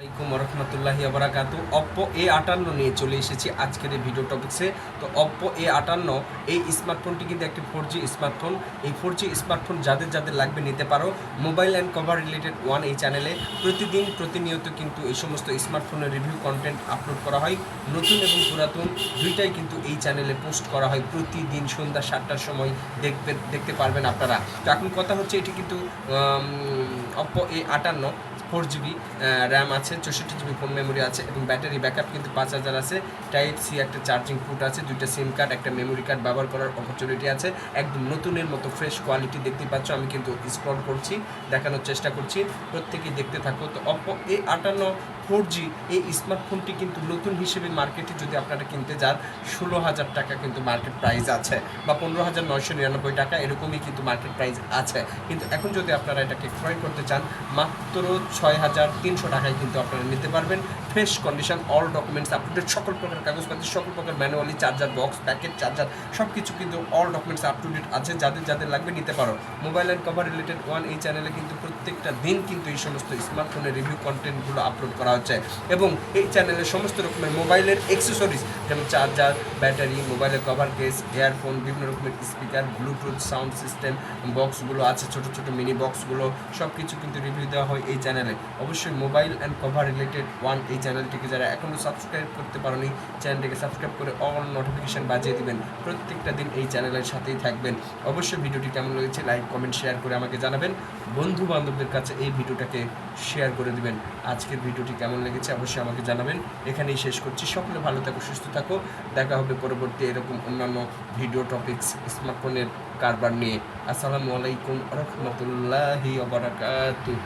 আসসালামাইকুম রহমতুল্লাহি আবরাকাতু Oppo A আটান্ন নিয়ে চলে এসেছি আজকের এই ভিডিও টপিক্সে তো অপ্পো এ আটান্ন এই স্মার্টফোনটি কিন্তু একটি ফোর স্মার্টফোন এই ফোর স্মার্টফোন যাদের যাদের লাগবে নিতে পারো। Mobile and cover related one এই চ্যানেলে প্রতিদিন প্রতিনিয়ত কিন্তু এই সমস্ত স্মার্টফোনের রিভিউ কন্টেন্ট আপলোড করা হয়। নতুন এবং পুরাতন দুইটাই কিন্তু এই চ্যানেলে পোস্ট করা হয়। প্রতিদিন সন্ধ্যা সাতটার সময় দেখতে দেখতে পারবেন আপনারা। তো এখন কথা হচ্ছে এটি কিন্তু অপ্পো এ আটান্ন ফোর জিবি র্যাম আছে, চৌষট্টি জিবি ফোন মেমোরি আছে এবং ব্যাটারি ব্যাকআপ কিন্তু পাঁচ হাজার আছে। টাইপ সি একটা চার্জিং পুট আছে, দুইটা সিম কার্ড একটা মেমোরি কার্ড ব্যবহার করার অপরচুনিটি আছে। একদম নতুনের মতো ফ্রেশ কোয়ালিটি দেখতে পাচ্ছ, আমি কিন্তু স্ক্রল করছি, দেখানোর চেষ্টা করছি। প্রত্যেকেই দেখতে থাকো। তো অপো এ আটান্ন ফোর জি এই স্মার্টফোনটি কিন্তু নতুন হিসেবে মার্কেটে যদি আপনারা কিনতে যান, ষোলো হাজার টাকা কিন্তু মার্কেট প্রাইস আছে বা পনেরো হাজার নয়শো নিরানব্বই টাকা, এরকমই কিন্তু মার্কেট প্রাইস আছে। কিন্তু এখন যদি আপনারা এটাকে ক্রয় করতে চান, মাত্র ছয় হাজার তিনশো টাকায় কিন্তু আপনারা নিতে পারবেন। Fresh condition all documents update সকল প্রকার কাগজপত্র, সকল প্রকার manually charger box packet charger সব কিছু কিন্তু all documents up to date আছে, যাদের যাদের লাগবে নিতে পারো। Mobile and cover related one এই চ্যানেলে কিন্তু প্রত্যেকটা দিন কিন্তু এই সমস্ত স্মার্টফোনের রিভিউ কন্টেন্টগুলো আপলোড করা হচ্ছে। এবং এই চ্যানেলে সমস্ত রকমের মোবাইলের অ্যাক্সেসরিজ যেমন চার্জার ব্যাটারি মোবাইলের কভার কেস ইয়ারফোন বিভিন্ন রকমের স্পিকার ব্লুটুথ সাউন্ড সিস্টেম বক্সগুলো আছে, ছোট ছোট মিনি বক্সগুলো সব কিছু কিন্তু রিভিউ দেওয়া হয় এই চ্যানেলে অবশ্যই mobile and cover related one এই চ্যানেলটিকে যারা এখনও সাবস্ক্রাইব করতে পারেনি, চ্যানেলটিকে সাবস্ক্রাইব করে অল নোটিফিকেশন বাজিয়ে দিবেন। প্রত্যেকটা দিন এই চ্যানেলের সাথেই থাকবেন। অবশ্যই ভিডিওটি কেমন লেগেছে লাইক, কমেন্ট শেয়ার করে আমাকে জানাবেন। বন্ধু বান্ধবদের কাছে এই ভিডিওটাকে শেয়ার করে দিবেন। আজকের ভিডিওটি কেমন লেগেছে অবশ্যই আমাকে জানাবেন। এখানেই শেষ করছি। সকলে ভালো থাকো, সুস্থ থাকো। দেখা হবে পরবর্তী এরকম অন্যান্য ভিডিও টপিকস স্মার্টফোনের কারবার নিয়ে। আসসালামু আলাইকুম রহমতুল্লাহি ওবরাকাতুহ